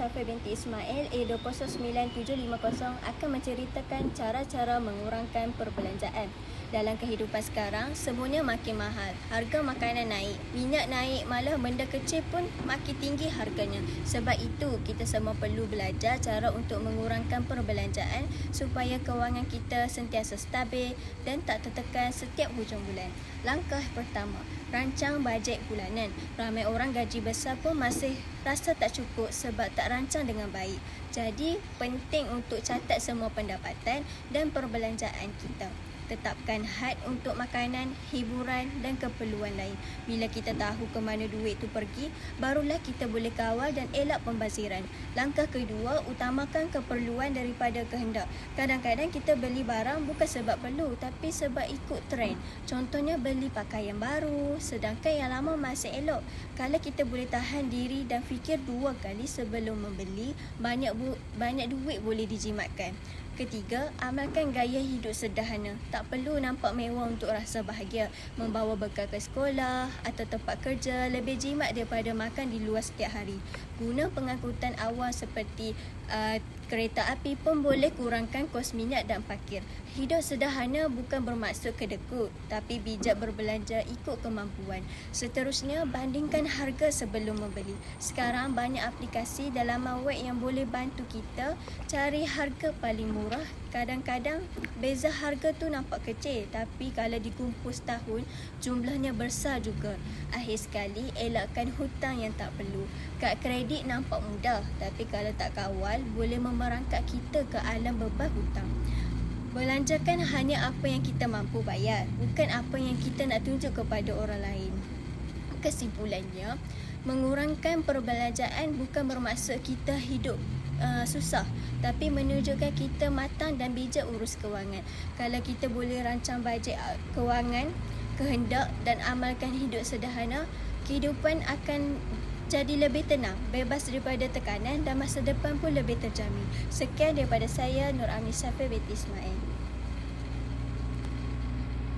Safir binti Ismail A20950 akan menceritakan cara-cara mengurangkan perbelanjaan. Dalam kehidupan sekarang, semuanya makin mahal. Harga makanan naik, minyak naik, malah benda kecil pun makin tinggi harganya. Sebab itu, kita semua perlu belajar cara untuk mengurangkan perbelanjaan supaya kewangan kita sentiasa stabil dan tak tertekan setiap hujung bulan. Langkah pertama, rancang bajet bulanan. Ramai orang gaji besar pun masih rasa tak cukup sebab tak rancang dengan baik. Jadi, penting untuk catat semua pendapatan dan perbelanjaan kita. Tetapkan had untuk makanan, hiburan dan keperluan lain. Bila kita tahu ke mana duit tu pergi, barulah kita boleh kawal dan elak pembaziran. Langkah kedua, utamakan keperluan daripada kehendak. Kadang-kadang kita beli barang bukan sebab perlu tapi sebab ikut trend. Contohnya beli pakaian baru sedangkan yang lama masih elok. Kalau kita boleh tahan diri dan fikir dua kali sebelum membeli, banyak bu- banyak duit boleh dijimatkan. Ketiga, amalkan gaya hidup sederhana. Tak perlu nampak mewah untuk rasa bahagia. Membawa bekal ke sekolah atau tempat kerja lebih jimat daripada makan di luar setiap hari. Guna pengangkutan awam seperti uh, kereta api pun boleh kurangkan kos minyak dan parkir. Hidup sederhana bukan bermaksud kedekut, tapi bijak berbelanja ikut kemampuan. Seterusnya, bandingkan harga sebelum membeli. Sekarang banyak aplikasi dalam web yang boleh bantu kita cari harga paling murah. Kadang-kadang beza harga tu nampak kecil, tapi kalau dikumpul setahun, jumlahnya besar juga. Akhir sekali, elakkan hutang yang tak perlu. Kad kredit nampak mudah, tapi kalau tak kawal, boleh memerangkap kita ke alam beban hutang. Belanjakan hanya apa yang kita mampu bayar, bukan apa yang kita nak tunjuk kepada orang lain. Kesimpulannya, mengurangkan perbelanjaan bukan bermaksud kita hidup uh, susah tapi menunjukkan kita matang dan bijak urus kewangan. Kalau kita boleh rancang bajet uh, kewangan, kehendak dan amalkan hidup sederhana, kehidupan akan jadi lebih tenang, bebas daripada tekanan dan masa depan pun lebih terjamin. Sekian daripada saya Nur Amin Safir binti Ismail.